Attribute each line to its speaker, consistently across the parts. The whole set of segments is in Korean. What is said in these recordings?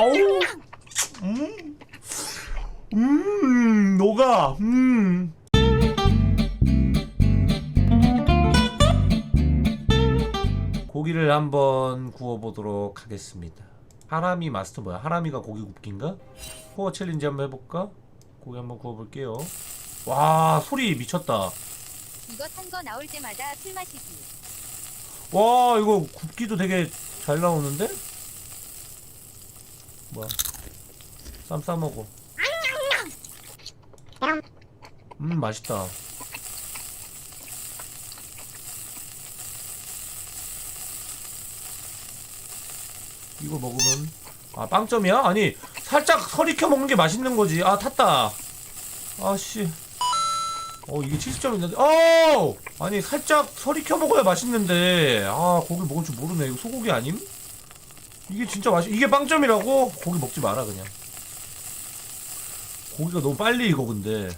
Speaker 1: 어우. 음. 음, 녹아. 음. 고기를 한번 구워보도록 하겠습니다. 하라미 마스터 뭐야? 하라미가 고기 굽기인가? 코어 챌린지 한번 해볼까? 고기 한번 구워볼게요. 와 소리 미쳤다.
Speaker 2: 이거 탄거 나올 때마다 술 마시기.
Speaker 1: 와 이거 굽기도 되게 잘 나오는데? 뭐야? 쌈 싸먹어. 음 맛있다. 이거 먹으면 아 빵점이야? 아니 살짝 설 익혀 먹는 게 맛있는 거지. 아 탔다. 아씨. 어 이게 70점인데 어 아니 살짝 설 익혀 먹어야 맛있는데 아 고기 먹을 줄 모르네 이거 소고기 아님? 이게 진짜 맛있 이게 빵점이라고? 고기 먹지 마라 그냥 고기가 너무 빨리 익어 근데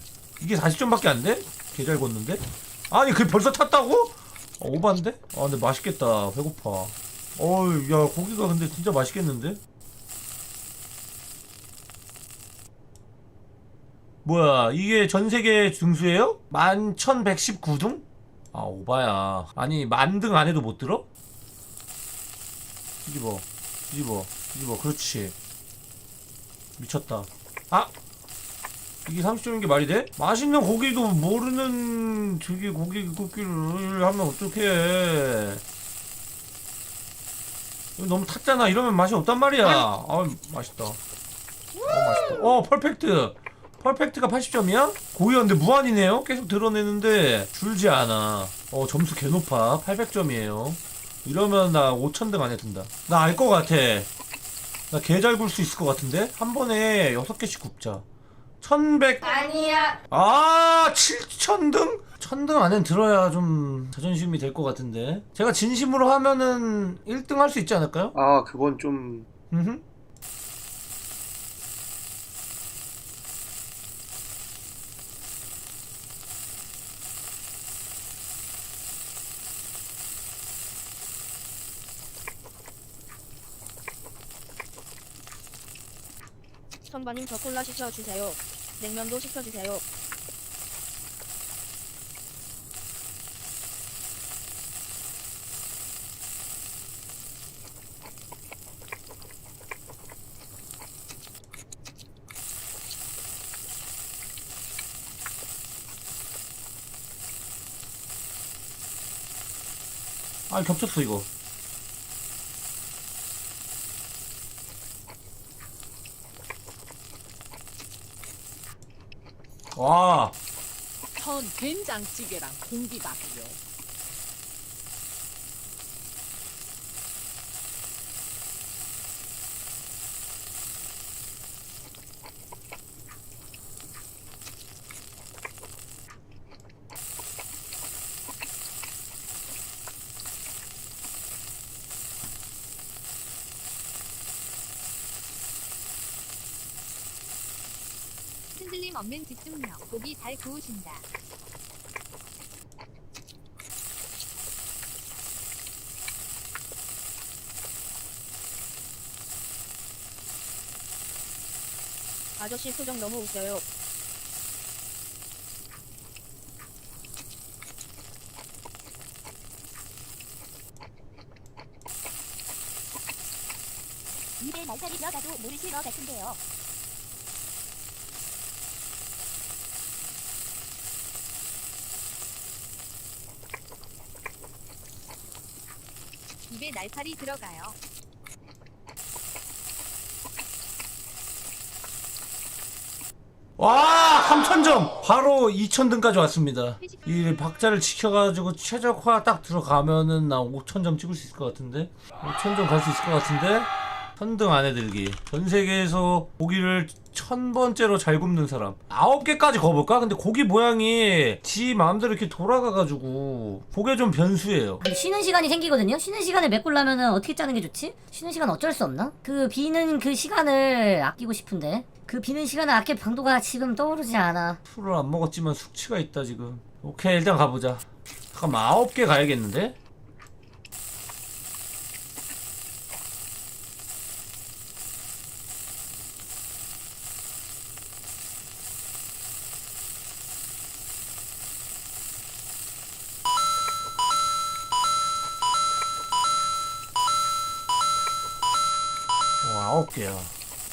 Speaker 1: 이게 40점밖에 안 돼? 개 잘 걷는데? 아니 그게 벌써 탔다고? 어, 오반데? 아 근데 맛있겠다 배고파 어우 야 고기가 근데 진짜 맛있겠는데? 뭐야 이게 전세계 등수예요? 1119등? 아 오바야 아니 만등 안에도 못 들어? 뒤집어 뒤집어 뒤집어 그렇지 미쳤다 아! 이게 30점인 게 말이 돼? 맛있는 고기도 모르는 저기 고기 굽기를 하면 어떡해 너무 탔잖아 이러면 맛이 없단 말이야 아 맛있다 어 맛있다 어 퍼펙트 퍼펙트가 80점이야? 고의였는데 무한이네요? 계속 드러내는데 줄지 않아. 어, 점수 개 높아. 800점이에요. 이러면 나 5000등 안에 든다. 나 알 것 같아. 나 개 잘 굴 수 있을 것 같은데? 한 번에 6개씩 굽자. 1100.
Speaker 2: 아니야.
Speaker 1: 아, 7000등? 1000등 안에 들어야 좀 자존심이 될 것 같은데. 제가 진심으로 하면은 1등 할 수 있지 않을까요?
Speaker 3: 아, 그건 좀
Speaker 1: 음흠.
Speaker 4: 선반님 저 콜라 시켜주세요. 냉면도 시켜주세요.
Speaker 1: 아, 겹쳤어, 이거. 와,
Speaker 5: 전 된장찌개랑 공기밥이요.
Speaker 2: 흔들림 없는 집중력. 고기 잘 구우신다.
Speaker 4: 아저씨 표정 너무 웃겨요.
Speaker 2: 입에 날짜리 들어가도 모르실 것 같은데요. 입에 날파리 들어가요.
Speaker 1: 와, 3000점! 바로 2000등까지 왔습니다. 이 박자를 지켜가지고 최적화 딱 들어가면은 나 5000점 찍을 수 있을 것 같은데? 5000점 갈 수 있을 것 같은데? 1000등 안에 들기. 전 세계에서 고기를 1000번째로 잘 굽는 사람. 9개까지 거볼까? 근데 고기 모양이 지 마음대로 이렇게 돌아가가지고, 그게 좀 변수예요.
Speaker 6: 근데 쉬는 시간이 생기거든요. 쉬는 시간을 메꾸려면은 어떻게 짜는 게 좋지? 쉬는 시간 어쩔 수 없나? 그 비는 그 시간을 아끼고 싶은데 그 비는 시간을 아낄 방도가 지금 떠오르지 않아.
Speaker 1: 술을 안 먹었지만 숙취가 있다 지금 오케이 일단 가보자 잠깐만 아홉 개 가야겠는데?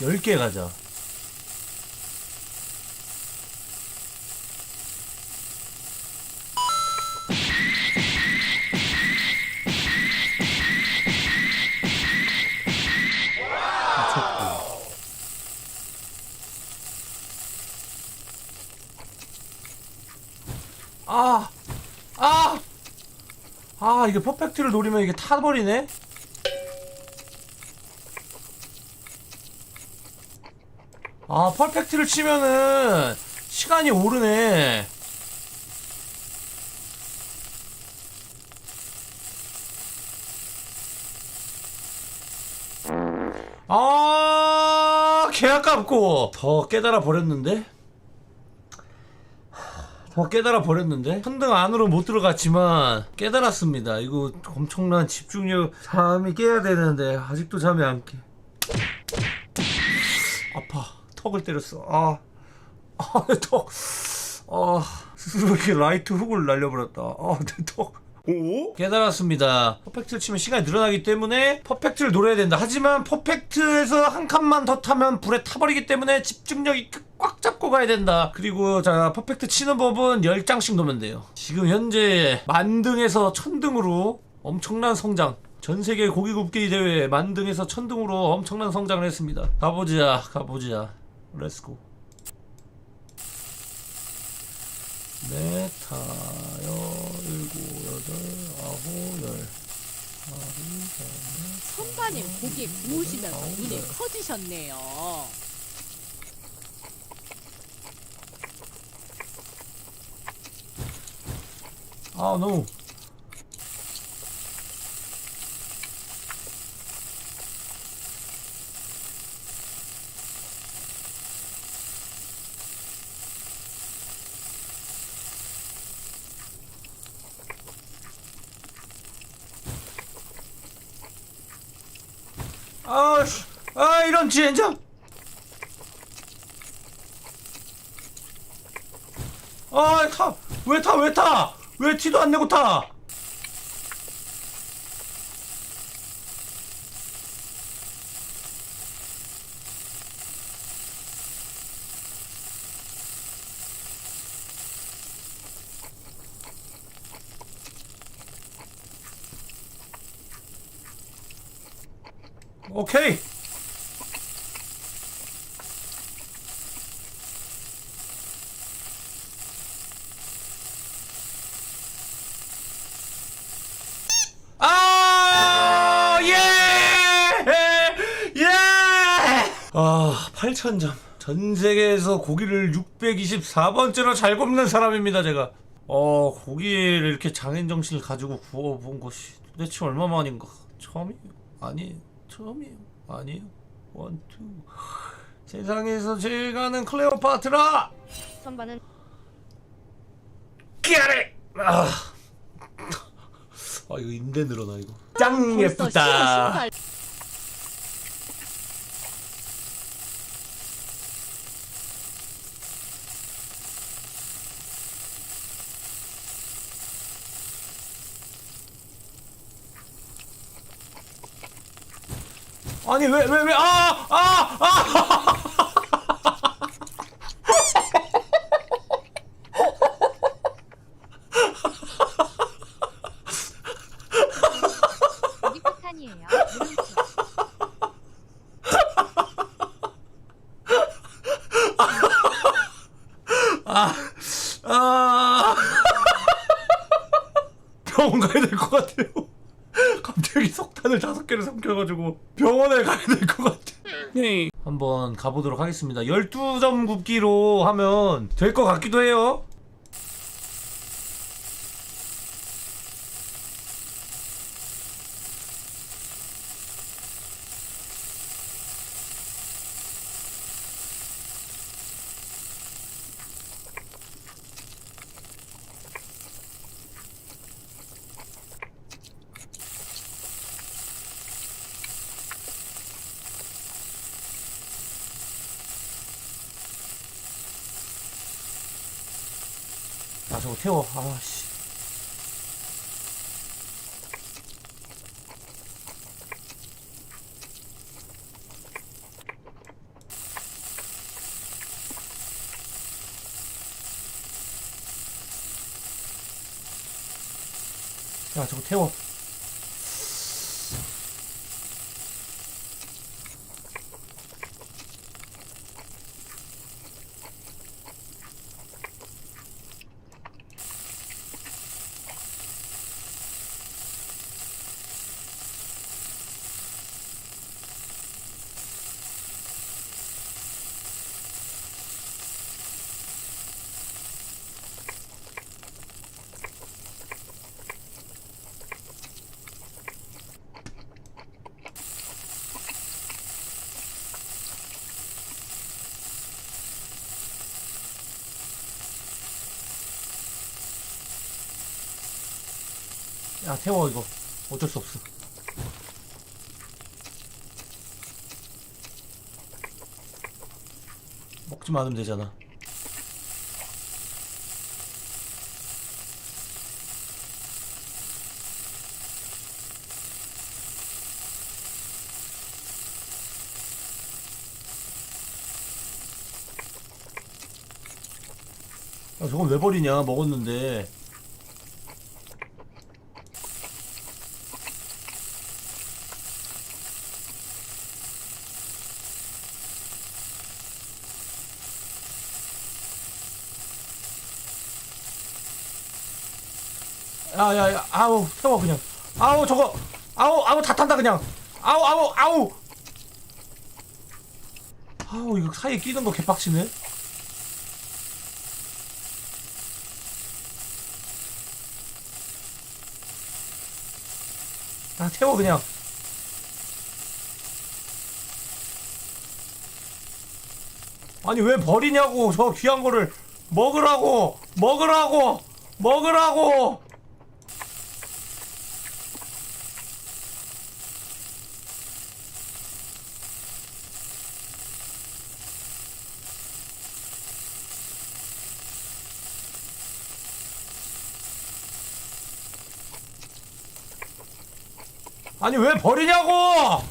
Speaker 1: 10개 가자. 아! 아! 아, 이게 퍼펙트를 노리면 이게 타버리네? 아, 퍼펙트를 치면은 시간이 오르네. 아, 개 아깝고. 더 깨달아 버렸는데? 더 깨달아 버렸는데? 천등 안으로 못 들어갔지만 깨달았습니다. 이거 엄청난 집중력 잠이 깨야 되는데 아직도 잠이 안 깨. 아파. 턱을 때렸어. 아, 아, 내 턱. 아, 스스로 이렇게 라이트 훅을 날려버렸다. 아, 내 턱. 오? 깨달았습니다. 퍼펙트를 치면 시간이 늘어나기 때문에 퍼펙트를 노려야 된다. 하지만 퍼펙트에서 한 칸만 더 타면 불에 타버리기 때문에 집중력이 꽉 잡고 가야 된다. 그리고 자 퍼펙트 치는 법은 10장씩 놓으면 돼요. 지금 현재 만등에서 천등으로 엄청난 성장. 전 세계 고기 굽기 대회 만등에서 천등으로 엄청난 성장을 했습니다. 가보자, 가보자. 렛츠고. 넷, 다여, 일곱, 여덟, 아홉, 열.
Speaker 5: 선반님 고기 구우시면서 눈이 커지셨네요.
Speaker 1: 아, 너무. 아, 씨. 젠장. 아, 타. 왜 타? 왜 타? 왜 티도 안 내고 타? 오케이. 아, 예! 예! 아, 8,000점. 전 세계에서 고기를 624번째로 잘 굽는 사람입니다, 제가. 어, 고기를 이렇게 장인 정신을 가지고 구워본 것이 도대체 얼마만인가? 처음이에요? 아니에요. 처음이에요. 아니에요. 원, 투. 세상에서 제일 가는 클레오파트라!
Speaker 4: 선반은
Speaker 1: 끼아래! 아. 아, 이거 인대 늘어나, 이거. 짱
Speaker 5: 벌써
Speaker 1: 예쁘다.
Speaker 5: 15, 18
Speaker 1: 아니 왜 왜 왜 아 아 아
Speaker 2: 여기 폭탄이에요. 물음표.
Speaker 1: 아. 병원 가야 될 것 같아요. 갑자기 석탄을 다섯 개를 삼켜가지고 병원에 가야 될 것 같아. 네. 한번 가보도록 하겠습니다. 12점 굽기로 하면 될 것 같기도 해요. 저거 태워. 아씨. 야 저거 태워. 야 태워 이거. 어쩔 수 없어. 먹지만 않으면 되잖아. 야 저건 왜 버리냐? 먹었는데 야야야 아우 태워 그냥. 아우 저거. 아우 아우 다 탄다 그냥. 아우 아우 아우. 아우 이거 사이에 끼는 거 개빡치네. 아 태워 그냥. 아니 왜 버리냐고. 저 귀한 거를 먹으라고. 먹으라고. 먹으라고 아니 왜 버리냐고!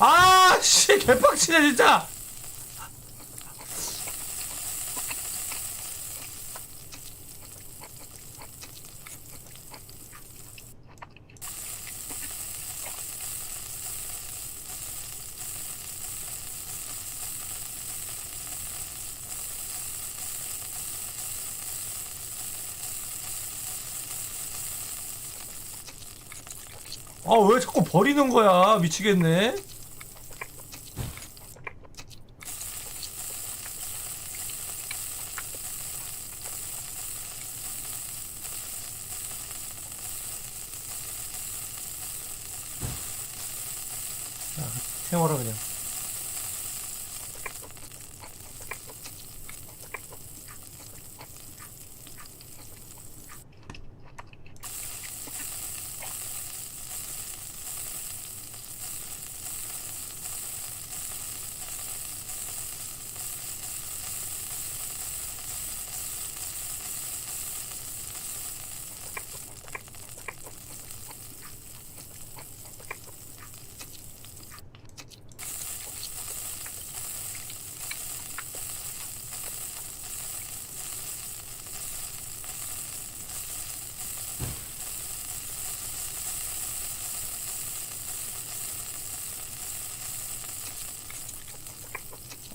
Speaker 1: 아 씨 개빡치네 진짜 아 왜 자꾸 버리는 거야? 미치겠네 자, 태워라 그냥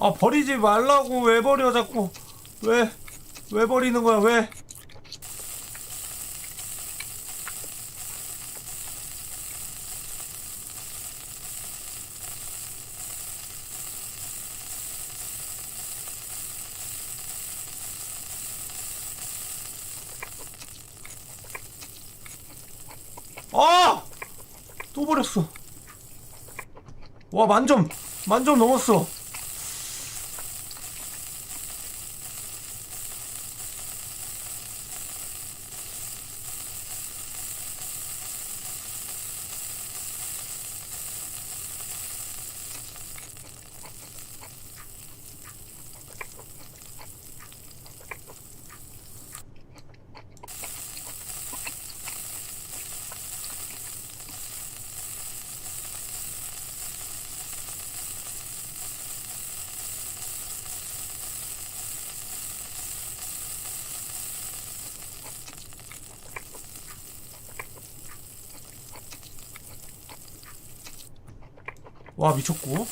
Speaker 1: 아 버리지 말라고 왜 버려 자꾸 왜 왜 버리는 거야 왜 아! 또 버렸어. 와, 만점! 만점 넘었어. 와 미쳤고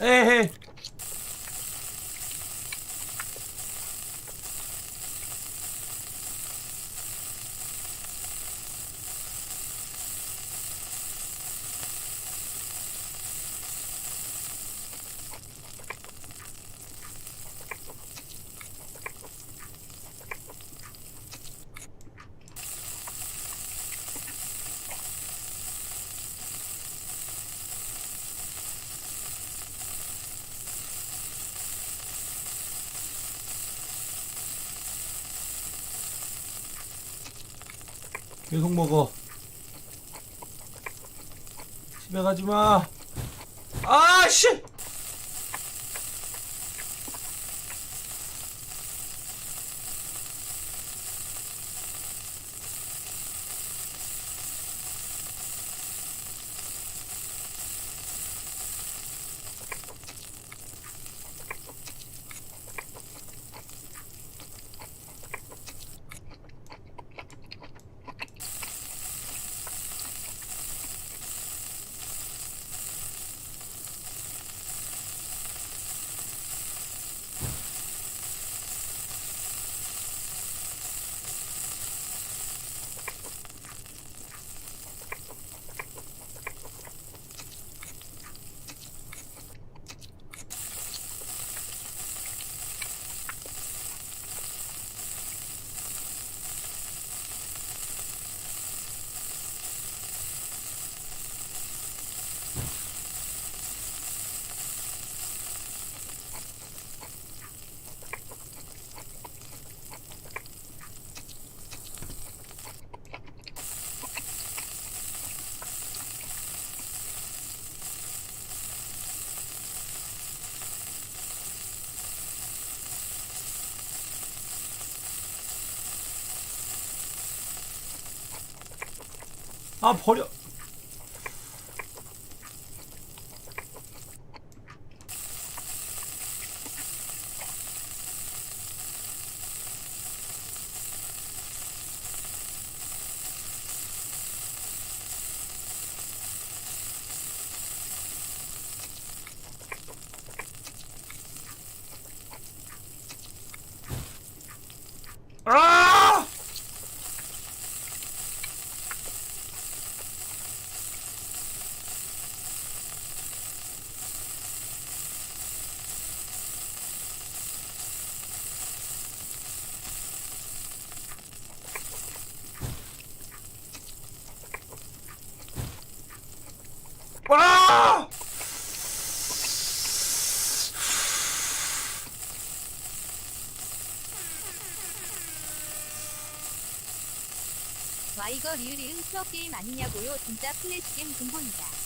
Speaker 1: 에헤 계속 먹어. 집에 가지 마. 아 씨 아 버려 아! 와!
Speaker 2: 와 이거 리을이응 프로게임 아니냐고요? 진짜 플래시게임 근본이다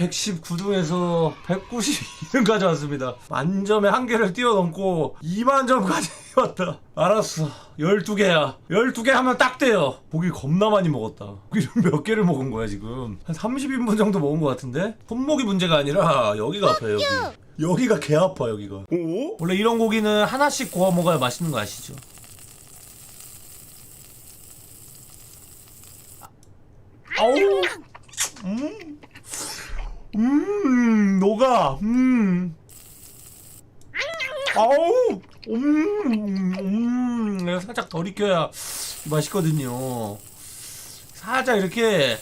Speaker 1: 11,119중에서 192등 가져왔습니다. 만점에 한 개를 뛰어넘고 2만 점까지 왔다. 알았어. 12개야. 12개 하면 딱 돼요. 고기 겁나 많이 먹었다. 고기를 몇 개를 먹은 거야, 지금? 한 30인분 정도 먹은 것 같은데? 손목이 문제가 아니라 여기가 아파요, 여기. 여기가 개 아파, 여기가. 오? 원래 이런 고기는 하나씩 구워 먹어야 맛있는 거 아시죠? 아우. 음. 음, 녹아. 음. 아우. 음. 음. 내가 살짝 덜 익혀야 맛있거든요. 살짝 이렇게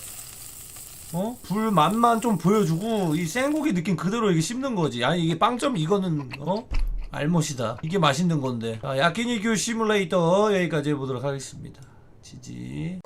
Speaker 1: 어? 불 맛만 좀 보여주고 이 생고기 느낌 그대로 이렇게 씹는 거지. 아니 이게 빵점 이거는 어? 알못이다. 이게 맛있는 건데. 자, 야끼니큐 시뮬레이터 여기까지 해보도록 하겠습니다. 지지.